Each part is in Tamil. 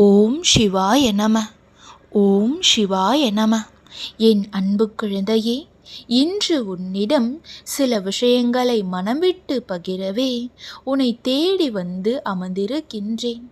ஓம் சிவாய நம. ஓம் சிவாய நம. என் அன்பு குழந்தையே இன்று உன்னிடம் சில விஷயங்களை மனம் விட்டு பகிரவே உன்னை தேடி வந்து அமர்ந்திருக்கின்றேன்.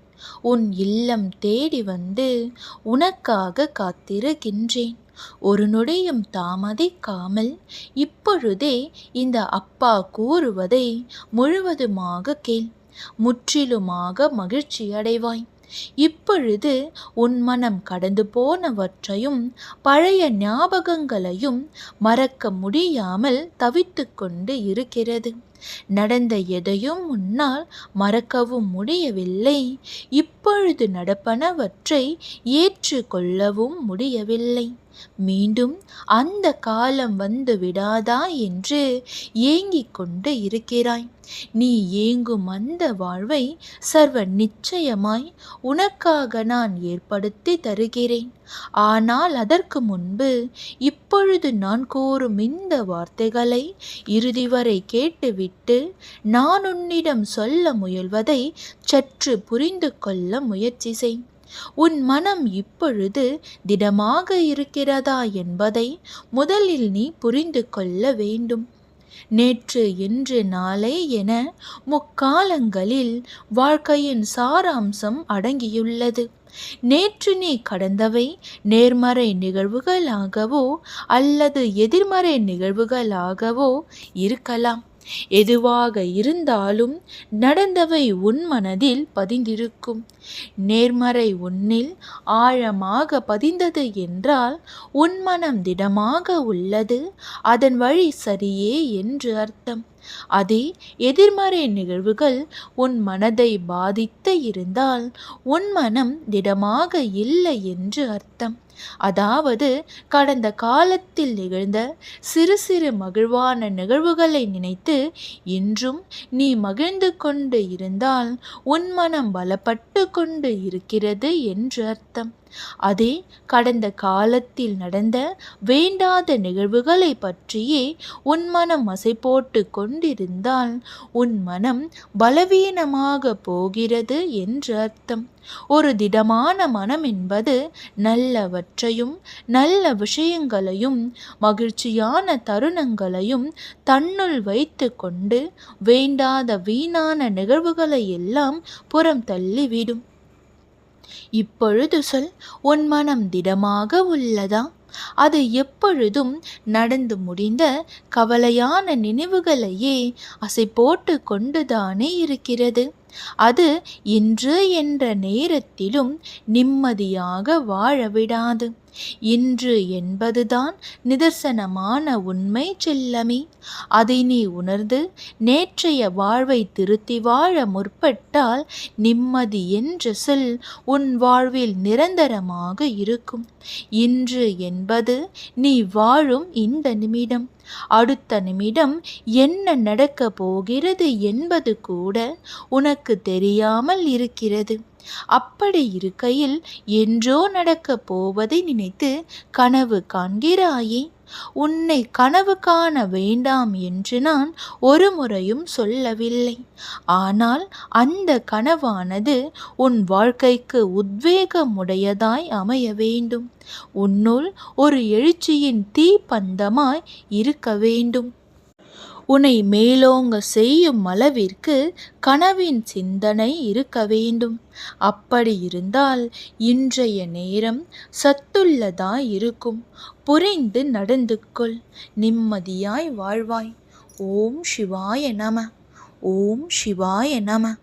உன் இல்லம் தேடி வந்து உனக்காக காத்திருக்கின்றேன். ஒரு நொடியும் தாமதிக்காமல் இப்பொழுதே இந்த அப்பா கூறுவதை முழுவதுமாக கேள். முற்றிலுமாக மகிழ்ச்சி அடைவாய் இப்பொழுது உன் மனம் கடந்து போனவற்றையும் பழைய ஞாபகங்களையும் மறக்க முடியாமல் தவித்து கொண்டு இருக்கிறது. நடந்த எதையும் முன்னால் மறக்கவும் முடியவில்லை. இப்பொழுது நடப்பனவற்றை ஏற்றுக்கொள்ளவும் முடியவில்லை. மீண்டும் அந்த காலம் வந்து விடாதா என்று ஏங்கிக் கொண்டு இருக்கிறாய். நீ ஏங்கும் அந்த வாழ்வை சர்வ நிச்சயமாய் உனக்காக நான் ஏற்படுத்தி தருகிறேன். ஆனால் அதற்கு முன்பு இப்பொழுது நான் கூறும் இந்த வார்த்தைகளை இறுதி வரை கேட்டுவிட்டு நான் உன்னிடம் சொல்ல முயல்வதை சற்று புரிந்து கொள்ள முயற்சி செய். உன் மனம் இப்பொழுது திடமாக இருக்கிறதா என்பதை முதலில் நீ புரிந்து கொள்ள வேண்டும். நேற்று இன்று நாளை என முக்காலங்களில் வாழ்க்கையின் சாராம்சம் அடங்கியுள்ளது. நேற்று நீ கடந்தவை நேர்மறை நிகழ்வுகளாகவோ அல்லது எதிர்மறை நிகழ்வுகளாகவோ இருக்கலாம். எதுவாக இருந்தாலும் நடந்தவை உன் மனதில் பதிந்திருக்கும். நேர்மறை உன்னில் ஆழமாக பதிந்தது என்றால் உன் மனம் திடமாக உள்ளது. அதன் வழி சரியே என்று அர்த்தம். அதே எதிர்மறை நிகழ்வுகள் உன் மனதை பாதித்து இருந்தால் உன் மனம் திடமாக இல்லை என்று அர்த்தம். அதாவது கடந்த காலத்தில் நிகழ்ந்த சிறு சிறு மகிழ்வான நிகழ்வுகளை நினைத்து இன்றும் நீ மகிழ்ந்து கொண்டு இருந்தால் உன் மனம் பலப்பட்டு கொண்டு இருக்கிறது என்று அர்த்தம். அதே கடந்த காலத்தில் நடந்த வேண்டாத நிகழ்வுகளை பற்றியே உன் மனம் அசை போட்டு கொண்டிருந்தால் உன் மனம் பலவீனமாக போகிறது என்று அர்த்தம். ஒரு திடமான மனம் என்பது நல்லவற்றையும் நல்ல விஷயங்களையும் மகிழ்ச்சியான தருணங்களையும் தன்னுள் வைத்து கொண்டு வேண்டாத வீணான நிகழ்வுகளை எல்லாம் புறம் தள்ளிவிடும். இப்பொழுது சொல் உன் மனம் திடமாக உள்ளதா? அது எப்பொழுதும் நடந்து முடிந்த கவலையான நினைவுகளையே அசை போட்டு கொண்டுதானே இருக்கிறது. அது இன்று என்ற நேரத்திலும் நிம்மதியாக வாழ விடாது. இன்று என்பதுதான் நிதர்சனமான உண்மை செல்லமே. அதை நீ உணர்ந்து நேற்றைய வாழ்வை திருத்தி வாழ முற்பட்டால் நிம்மதி என்ற சொல் உன் வாழ்வில் நிரந்தரமாக இருக்கும். இன்று என்பது நீ வாழும் இந்த நிமிடம். அடுத்த நிமிடம் என்ன நடக்கப் போகிறது என்பது கூட உனக்கு தெரியாமல் இருக்கிறது. அப்படி இருக்கையில் என்றோ நடக்கப் போவதை நினைத்து கனவு காண்கிறாயே. உன்னை கனவு காண வேண்டாம் என்று நான் ஒரு முறையும் சொல்லவில்லை. ஆனால் அந்த கனவானது உன் வாழ்க்கைக்கு உத்வேகமுடையதாய் அமைய வேண்டும். உன்னுள் ஒரு எழுச்சியின் தீப்பந்தமாய் இருக்க வேண்டும். உன்னை மேலோங்க செய்யும் அளவிற்கு கனவின் சிந்தனை இருக்க வேண்டும். அப்படி இருந்தால் இன்றைய நேரம் சத்துள்ளதாய் இருக்கும். புரிந்து நடந்து கொள். நிம்மதியாய் வாழ்வாய். ஓம் சிவாய நம. ஓம் சிவாய நம.